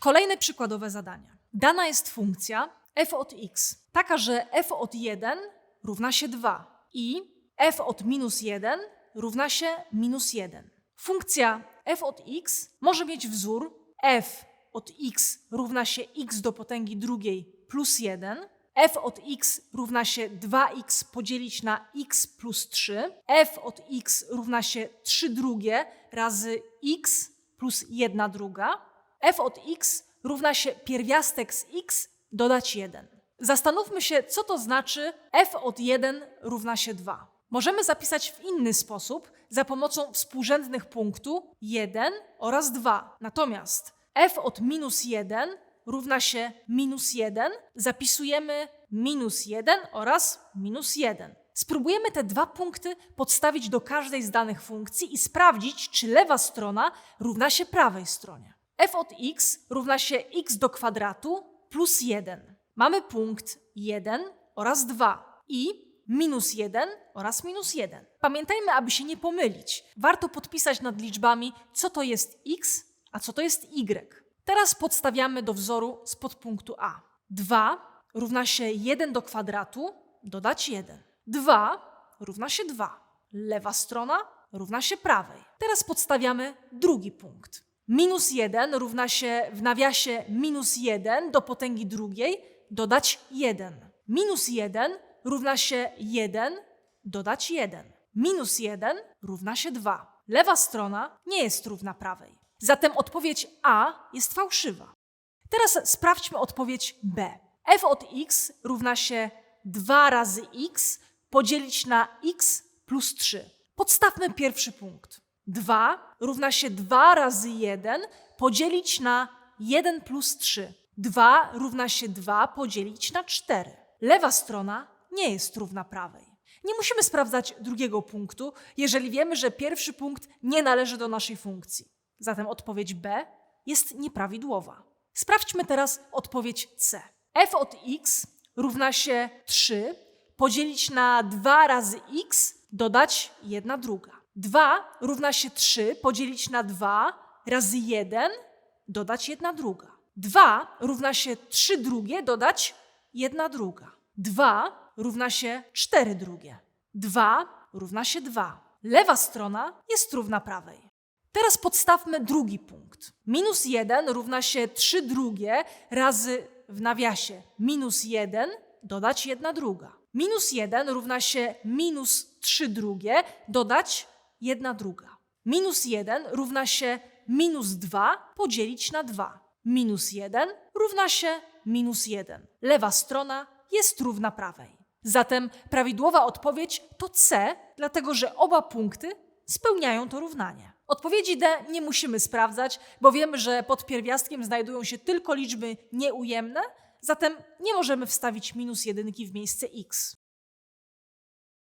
Kolejne przykładowe zadania. Dana jest funkcja f od x, taka, że f od 1 równa się 2 i f od minus 1 równa się minus 1. Funkcja f od x może mieć wzór f od x równa się x do potęgi drugiej plus 1, f od x równa się 2x podzielić na x plus 3, f od x równa się 3 drugie razy x plus 1 druga, f od x równa się pierwiastek z x dodać 1. Zastanówmy się, co to znaczy f od 1 równa się 2. Możemy zapisać w inny sposób za pomocą współrzędnych punktu 1 oraz 2. Natomiast f od minus 1 równa się minus 1, zapisujemy minus 1 oraz minus 1. Spróbujemy te dwa punkty podstawić do każdej z danych funkcji i sprawdzić, czy lewa strona równa się prawej stronie. F od x równa się x do kwadratu plus 1. Mamy punkt 1 oraz 2 i minus 1 oraz minus 1. Pamiętajmy, aby się nie pomylić. Warto podpisać nad liczbami, co to jest x, a co to jest y. Teraz podstawiamy do wzoru z podpunktu A. 2 równa się 1 do kwadratu, dodać 1. 2 równa się 2. Lewa strona równa się prawej. Teraz podstawiamy drugi punkt. Minus 1 równa się w nawiasie minus 1 do potęgi drugiej, dodać 1. Minus 1 równa się 1, dodać 1. Minus 1 równa się 2. Lewa strona nie jest równa prawej. Zatem odpowiedź A jest fałszywa. Teraz sprawdźmy odpowiedź B. f od x równa się 2 razy x podzielić na x plus 3. Podstawmy pierwszy punkt. 2 równa się 2 razy 1 podzielić na 1 plus 3. 2 równa się 2 podzielić na 4. Lewa strona nie jest równa prawej. Nie musimy sprawdzać drugiego punktu, jeżeli wiemy, że pierwszy punkt nie należy do naszej funkcji. Zatem odpowiedź B jest nieprawidłowa. Sprawdźmy teraz odpowiedź C. f od x równa się 3 podzielić na 2 razy x dodać 1 druga. 2 równa się 3 podzielić na 2 razy 1 dodać 1 druga. 2 równa się 3 drugie dodać 1 druga. 2 równa się 4 drugie. 2 równa się 2. Lewa strona jest równa prawej. Teraz podstawmy drugi punkt. Minus 1 równa się 3 drugie razy w nawiasie minus 1 dodać 1 druga. Minus 1 równa się minus 3 drugie dodać 1 druga. Minus 1 równa się minus 2 podzielić na 2. Minus 1 równa się minus 1. Lewa strona jest równa prawej. Zatem prawidłowa odpowiedź to C, dlatego że oba punkty spełniają to równanie. Odpowiedzi D nie musimy sprawdzać, bo wiemy, że pod pierwiastkiem znajdują się tylko liczby nieujemne, zatem nie możemy wstawić minus jedynki w miejsce x.